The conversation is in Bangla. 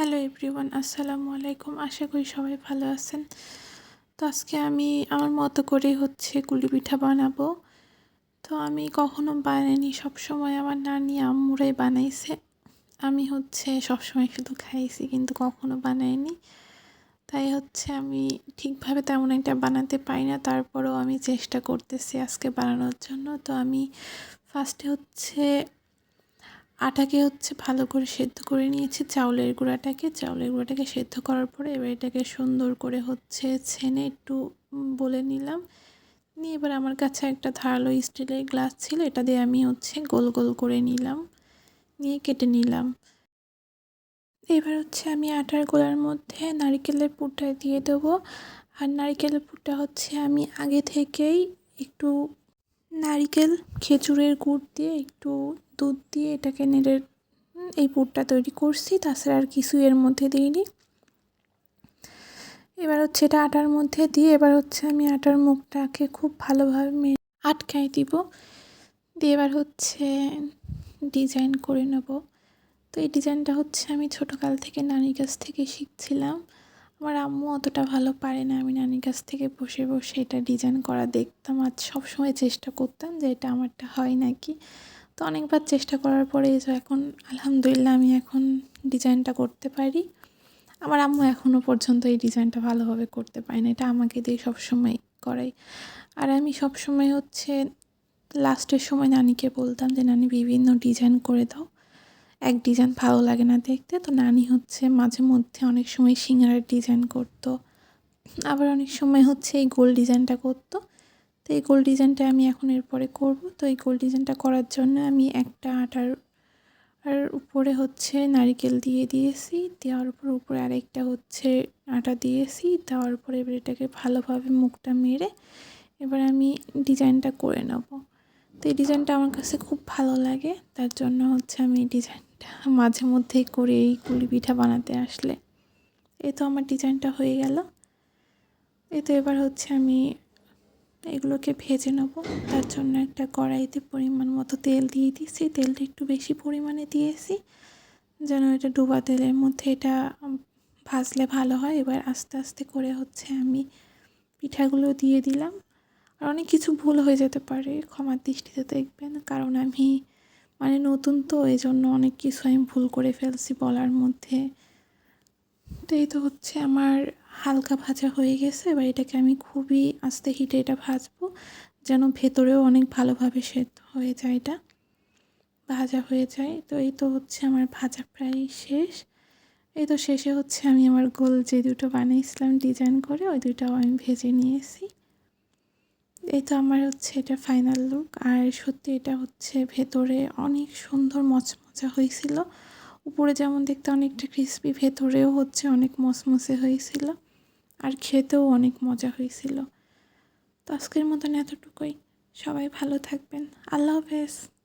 হ্যালো এভরিওয়ান আসসালামু আলাইকুম আশা করি সবাই ভালো আছেন। তো আজকে আমি আমার মতো করে হচ্ছে কুলি পিঠা বানাবো। তো আমি কখনো বানাইনি, সবসময় আমার নানি আম্মুরাই বানাইছে। আমি হচ্ছে সবসময় শুধু খাইছি, কিন্তু কখনো বানাইনি। তাই হচ্ছে আমি ঠিকভাবে তেমন একটা বানাতে পারি না, তারপরেও আমি চেষ্টা করতেছি আজকে বানানোর জন্য। তো আমি ফার্স্টে হচ্ছে আটাকে হচ্ছে ভালো করে সেদ্ধ করে নিয়েছি। চাউলের গুঁড়াটাকে চাউলের গুঁড়াটাকে সেদ্ধ করার পরে এবার এটাকে সুন্দর করে হচ্ছে ছেনে একটু বলে নিলাম। নিয়ে এবার আমার কাছে একটা ধারালো স্টিলের গ্লাস ছিল, এটা দিয়ে আমি হচ্ছে গোল গোল করে নিলাম। নিয়ে কেটে নিলাম। এবার হচ্ছে আমি আটার গোলার মধ্যে নারিকেলের পুরটা দিয়ে দেবো। আর নারিকেলের পুরটা হচ্ছে আমি আগে থেকেই একটু নারিকেল, খেজুরের গুড় দিয়ে একটু দুধ দিয়ে এটাকে নেড়ে এই পুরটা তৈরি করছি। তাছাড়া আর কিছু এর মধ্যে দিইনি। এবার হচ্ছে এটা আটার মধ্যে দিয়ে এবার হচ্ছে আমি আটার মুখটাকে খুব ভালোভাবে আটকাই দিব। দিয়ে এবার হচ্ছে ডিজাইন করে নেব। তো এই ডিজাইনটা হচ্ছে আমি ছোটোকাল থেকে নানির কাছ থেকে শিখছিলাম। আমার আম্মু অতটা ভালো পারে না, আমি নানির কাছ থেকে বসে বসে এটা ডিজাইন করা দেখতাম। আর সবসময় চেষ্টা করতাম যে এটা আমারটা হয় নাকি। তো অনেকবার চেষ্টা করার পরে যে এখন আলহামদুলিল্লাহ আমি এখন ডিজাইনটা করতে পারি। আমার আম্মু এখনও পর্যন্ত এই ডিজাইনটা ভালোভাবে করতে পারে না। এটা আমাকে দিয়ে সবসময় করাই। আর আমি সবসময় হচ্ছে লাস্টের সময় নানিকে বলতাম যে, নানি, বিভিন্ন ডিজাইন করে দাও। এক ডিজাইন ভালো লাগে না দেখতে। তো নানি হচ্ছে মাঝে মধ্যে অনেক সময় সিঙ্গারের ডিজাইন করতো। আবার অনেক সময় হচ্ছে এই গোল ডিজাইনটা করতো। তো এই গোল ডিজাইনটা আমি এখন এরপরে করব। তো এই গোল ডিজাইনটা করার জন্য আমি একটা আটার, আর উপরে হচ্ছে নারিকেল দিয়ে দিয়েছি। দেওয়ার উপর, উপরে আরেকটা হচ্ছে আটা দিয়েছি। দেওয়ার পরে এবার এটাকে ভালোভাবে মুখটা মেরে এবার আমি ডিজাইনটা করে নেব। তো এই ডিজাইনটা আমার কাছে খুব ভালো লাগে, তার জন্য হচ্ছে আমি এই ডিজাইনটা মাঝে মধ্যেই করে এই কুলি পিঠা বানাতে আসলে। এ তো আমার ডিজাইনটা হয়ে গেল। এ তো এবার হচ্ছে আমি এগুলোকে ভেজে নেব। তার জন্য একটা কড়াইতে পরিমাণ মতো তেল দিয়ে দিয়েছি তেলটা একটু বেশি পরিমাণে দিয়েছি, যেন এটা ডুবা তেলের মধ্যে এটা ভাজলে ভালো হয়। এবার আস্তে আস্তে করে হচ্ছে আমি পিঠাগুলো দিয়ে দিলাম। আর অনেক কিছু ভুল হয়ে যেতে পারে, ক্ষমার দৃষ্টিতে দেখবেন। কারণ আমি মানে নতুন তো এই জন্য অনেক কিছু আমি ভুল করে ফেলছি বলার মধ্যে। তো এই তো হচ্ছে আমার হালকা ভাজা হয়ে গেছে। এবার এটাকে আমি খুবই আস্তে হিটে এটা ভাজবো, যেন ভেতরেও অনেক ভালোভাবে সেদ্ধ হয়ে যায় এটা, ভাজা হয়ে যায়। তো এই তো হচ্ছে আমার ভাজা প্রায় শেষ। এই তো শেষে হচ্ছে আমি আমার গোল যে দুটো বানিয়েছিলাম ডিজাইন করে, ওই দুটাও আমি ভেজে নিয়েছি। এই তো আমার হচ্ছে এটা ফাইনাল লুক আর সত্যি এটা হচ্ছে ভেতরে অনেক সুন্দর মচমচা হয়েছিল। উপরে যেমন দেখতে অনেকটা ক্রিসপি ভেতরেও হচ্ছে অনেক মসমসে হয়েছিল আর খেতেও অনেক মজা হয়েছিল। তো আজকের মতন এতটুকুই। সবাই ভালো থাকবেন। আল্লাহ হাফেজ।